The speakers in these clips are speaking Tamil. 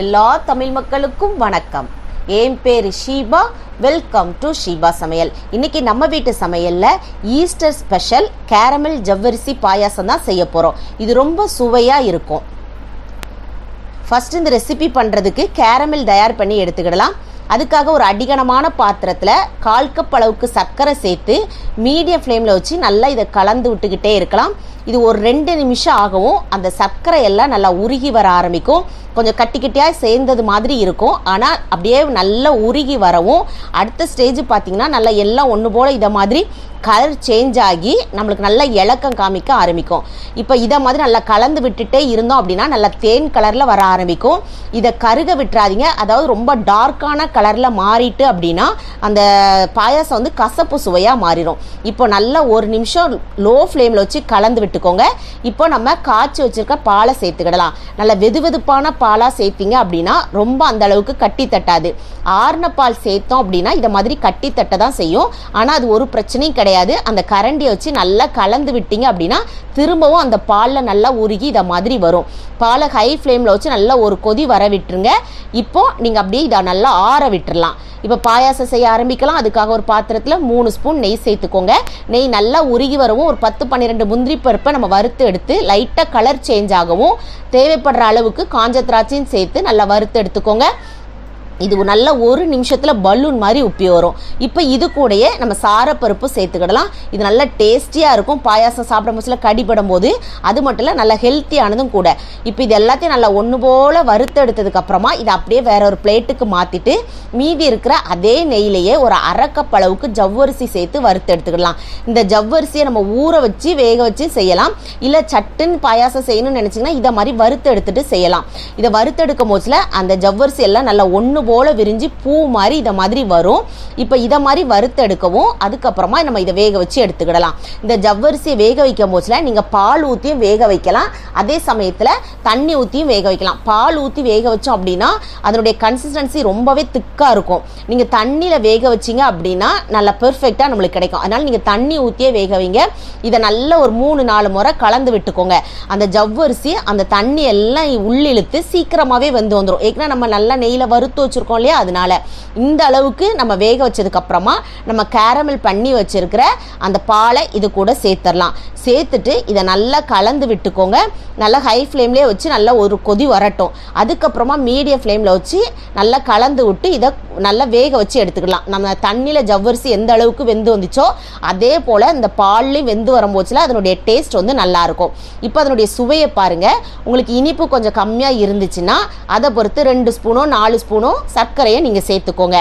எல்லா தமிழ் மக்களுக்கும் வணக்கம். என் பேர் ஷீபா. வெல்கம் டு ஷீபா சமையல். இன்னைக்கு நம்ம வீட்டு சமையலில் ஈஸ்டர் ஸ்பெஷல் கேரமல் ஜவ்வரிசி பாயாசம் தான் செய்ய போகிறோம் இது ரொம்ப சுவையாக இருக்கும். ஃபஸ்ட் இந்த ரெசிபி பண்ணுறதுக்கு கேரமல் தயார் பண்ணி எடுத்துக்கிடலாம். அதுக்காக ஒரு அடிகனமான பாத்திரத்தில் கால் கப் அளவுக்கு சர்க்கரை சேர்த்து மீடியம் ஃப்ளேமில் வச்சு நல்லா இதை கலந்து விட்டுக்கிட்டே இருக்கலாம். இது ஒரு ரெண்டு நிமிஷம் ஆகவும் அந்த சர்க்கரை எல்லாம் நல்லா உருகி வர ஆரம்பிக்கும். கொஞ்சம் கட்டி கட்டியாக சேர்ந்தது மாதிரி இருக்கும். ஆனால் அப்படியே நல்லா உருகி வரவும் அடுத்த ஸ்டேஜ் பார்த்திங்கன்னா நல்லா எல்லாம் ஒன்று போல் இதை மாதிரி கலர் சேஞ்ச் ஆகி நம்மளுக்கு நல்ல இலக்கம் காமிக்க ஆரம்பிக்கும். இப்போ இதை மாதிரி நல்லா கலந்து விட்டுட்டே இருந்தோம் அப்படின்னா நல்லா தேன் கலரில் வர ஆரம்பிக்கும். இதை கருக விட்டுறாதீங்க. அதாவது ரொம்ப டார்க்கான கலரில் மாறிட்டு அப்படின்னா அந்த பாயாசம் வந்து கசப்பு சுவையாக மாறிடும். இப்போ நல்லா ஒரு நிமிஷம் லோ ஃப்ளேமில் வச்சு கலந்து விட்டு விட்டுக்கோங்க இப்போ நம்ம காய்ச்சி வச்சுருக்க பாலை சேர்த்துக்கிடலாம். நல்ல வெது வெதுப்பான பாலாக சேர்த்திங்க அப்படின்னா ரொம்ப அந்த அளவுக்கு கட்டி தட்டாது. ஆறுன பால் சேர்த்தோம் அப்படின்னா இதை மாதிரி கட்டி தட்ட தான் செய்யும். ஆனால் அது ஒரு பிரச்சனையும் கிடையாது. அந்த கரண்டியை வச்சு நல்லா கலந்து விட்டீங்க அப்படின்னா திரும்பவும் அந்த பாலில் நல்லா உருகி இதை மாதிரி வரும். பாலை ஹை ஃப்ளேமில் வச்சு நல்லா ஒரு கொதி வர விட்டுருங்க. இப்போ நீங்கள் அப்படியே இதை நல்லா ஆற விட்டுடலாம் இப்போ பாயாசம் செய்ய ஆரம்பிக்கலாம். அதுக்காக ஒரு பாத்திரத்தில் மூணு ஸ்பூன் நெய் சேர்த்துக்கோங்க. நெய் நல்லா உருகி வரவும் ஒரு பத்து பன்னிரெண்டு முந்திரி பருப்பு நம்ம வறுத்து எடுத்து லைட்டாக கலர் சேஞ்ச் ஆகவும் தேவைப்படுற அளவுக்கு காஞ்ச திராட்சையும் சேர்த்து நல்லா வறுத்து எடுத்துக்கோங்க. இது நல்ல ஒரு நிமிஷத்தில் பலூன் மாதிரி உப்பி வரும். இப்போ இது கூடயே நம்ம சாரப்பருப்பு சேர்த்துக்கிடலாம். இது நல்லா டேஸ்டியாக இருக்கும். பாயாசம் சாப்பிடும் போதுல கடிபடும் போது அது மட்டும் இல்லை நல்லா ஹெல்த்தியானதும் கூட. இப்போ இது எல்லாத்தையும் நல்லா ஒன்று போல் வறுத்தெடுத்ததுக்கப்புறமா இதை அப்படியே வேற ஒரு பிளேட்டுக்கு மாற்றிட்டு மீதி இருக்கிற அதே நெய்யிலேயே ஒரு அரைக்கப் அளவுக்கு ஜவ்வரிசி சேர்த்து வறுத்தெடுத்துக்கிடலாம் இந்த ஜவ்வரிசியை நம்ம ஊற வச்சு வேக வச்சு செய்யலாம். இல்லை சட்டுன்னு பாயாசம் செய்யணும்னு நினச்சிங்கன்னா இதை மாதிரி வறுத்தெடுத்துட்டு செய்யலாம். இதை வறுத்தெடுக்கும் போதுல அந்த ஜவ்வரிசி எல்லாம் நல்லா ஒன்று போல விரிஞ்சு பூ மாதிரி இதை மாதிரி வரும். இப்போ இதை மாதிரி வறுத்தெடுக்கவும் அதுக்கப்புறமா நம்ம இதை வேக வச்சு எடுத்துக்கிடலாம். இந்த ஜவ்வரிசியை வேக வைக்கும் போச்சுல நீங்கள் பால் ஊற்றியும் வேக வைக்கலாம். அதே சமயத்தில் தண்ணி ஊற்றியும் வேக வைக்கலாம். பால் ஊற்றி வேக வச்சோம் அப்படின்னா அதனுடைய கன்சிஸ்டன்சி ரொம்பவே திக்காக இருக்கும். நீங்கள் தண்ணியில் வேக வச்சிங்க அப்படின்னா நல்லா பெர்ஃபெக்டாக நம்மளுக்கு கிடைக்கும். அதனால் நீங்கள் தண்ணி ஊற்றியே வேக வைங்க. இதை நல்ல ஒரு மூணு நாலு முறை கலந்து விட்டுக்கோங்க. அந்த ஜவ்வரிசி அந்த தண்ணி எல்லாம் உள்ளிழுத்து சீக்கிரமாகவே வெந்து வந்துடும் ஏற்கனவே நம்ம நல்லா நெய்யில் வறுத்து வச்சுருக்கோம். இல்லையா? அதனால இந்த அளவுக்கு நம்ம வேக வச்சதுக்கப்புறமா நம்ம கேரமல் பண்ணி வச்சுருக்கிற அந்த பாலை இது கூட சேர்த்துடலாம் சேர்த்துட்டு இதை நல்லா கலந்து விட்டுக்கோங்க. நல்லா ஹை ஃப்ளேம்லேயே வச்சு நல்லா ஒரு கொதி வரட்டும். அதுக்கப்புறமா மீடியம் ஃப்ளேமில் வச்சு நல்லா கலந்து விட்டு இதை நல்லா வேக வச்சு எடுத்துக்கலாம். நம்ம தண்ணியில் ஜவ்வரிசி எந்த அளவுக்கு வெந்து வந்துச்சோ அதே போல் இந்த பால்லையும் வெந்து வரும்போச்சில் அதனுடைய டேஸ்ட் வந்து நல்லாயிருக்கும் இப்போ அதனுடைய சுவையை பாருங்கள் உங்களுக்கு இனிப்பு கொஞ்சம் கம்மியாக இருந்துச்சுன்னா அதை பொறுத்து ரெண்டு ஸ்பூனோ நாலு ஸ்பூனோ சர்க்கரையை நீங்கள் சேர்த்துக்கோங்க.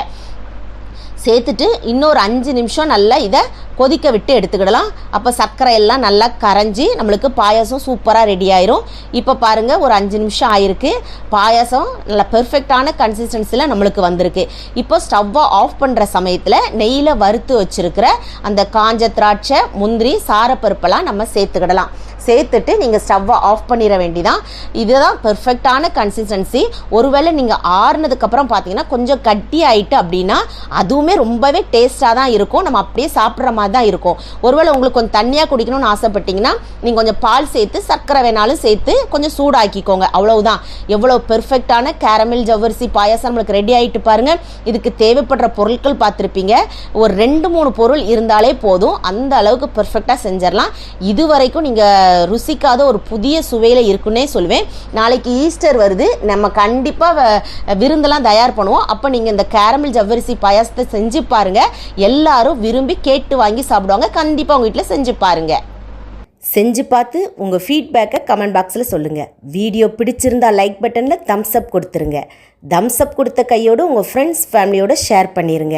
சேர்த்துட்டு இன்னொரு அஞ்சு நிமிஷம் நல்லா இதை கொதிக்க விட்டு எடுத்துக்கிடலாம். அப்போ சர்க்கரை எல்லாம் நல்லா கரைஞ்சி நம்மளுக்கு பாயாசம் சூப்பராக ரெடி ஆயிரும். இப்போ பாருங்கள் ஒரு அஞ்சு நிமிஷம் ஆயிருக்கு. பாயாசம் நல்லா பெர்ஃபெக்டான கன்சிஸ்டன்சியில் நம்மளுக்கு வந்திருக்கு. இப்போ ஸ்டவ்வை ஆஃப் பண்ணுற சமயத்தில் நெய்யில் வறுத்து வச்சுருக்கிற அந்த காஞ்ச திராட்சை முந்திரி சாரப்பருப்பெல்லாம் நம்ம சேர்த்துக்கிடலாம். சேர்த்துட்டு நீங்கள் ஸ்டவ்வை ஆஃப் பண்ணிட வேண்டிதான். இதுதான் பெர்ஃபெக்டான கன்சிஸ்டன்சி ஒருவேளை நீங்கள் ஆறுனதுக்கப்புறம் பார்த்தீங்கன்னா கொஞ்சம் கட்டி ஆயிட்டு அப்படின்னா அதுவுமே ரொம்பவே டேஸ்ட்டாக தான் இருக்கும். நம்ம அப்படியே சாப்பிட்ற மாதிரி தான் இருக்கும். ஒருவேளை உங்களுக்கு கொஞ்சம் தண்ணியாக குடிக்கணும்னு ஆசைப்பட்டீங்கன்னா நீங்கள் கொஞ்சம் பால் சேர்த்து சர்க்கரை வேணாலும் சேர்த்து கொஞ்சம் சூடாக்கிக்கோங்க. அவ்வளவுதான். எவ்வளோ பெர்ஃபெக்டான கேரமில் ஜவ்வரிசி பாயாசம் நம்மளுக்கு ரெடி ஆகிட்டு பாருங்கள் இதுக்கு தேவைப்படுற பொருட்கள் பார்த்துருப்பீங்க. ஒரு ரெண்டு மூணு பொருள் இருந்தாலே போதும். அந்த அளவுக்கு பெர்ஃபெக்டாக செஞ்சிடலாம். இது வரைக்கும் நீங்கள் ருசிக்காத ஒரு புதிய சுவையில் இருக்குன்னே சொல்லுவேன் நாளைக்கு ஈஸ்டர் வருது. நம்ம கண்டிப்பாக விருந்தெல்லாம் தயார் பண்ணுவோம். அப்போ நீங்கள் இந்த கேரமல் ஜவ்வரிசி பாயாசத்தை செஞ்சு பாருங்கள் எல்லாரும் விரும்பி கேட்டு வாங்கி சாப்பிடுவாங்க. கண்டிப்பாக உங்கள் வீட்டில் செஞ்சு பாருங்கள் செஞ்சு பார்த்து உங்கள் ஃபீட்பேக்கை கமெண்ட் பாக்ஸில் சொல்லுங்கள் வீடியோ பிடிச்சிருந்தா லைக் பட்டனில் தம்ஸ் அப் கொடுத்துருங்க. தம்ஸ் அப் கொடுத்த கையோடு உங்கள் ஃப்ரெண்ட்ஸ் ஃபேமிலியோட ஷேர் பண்ணிடுங்க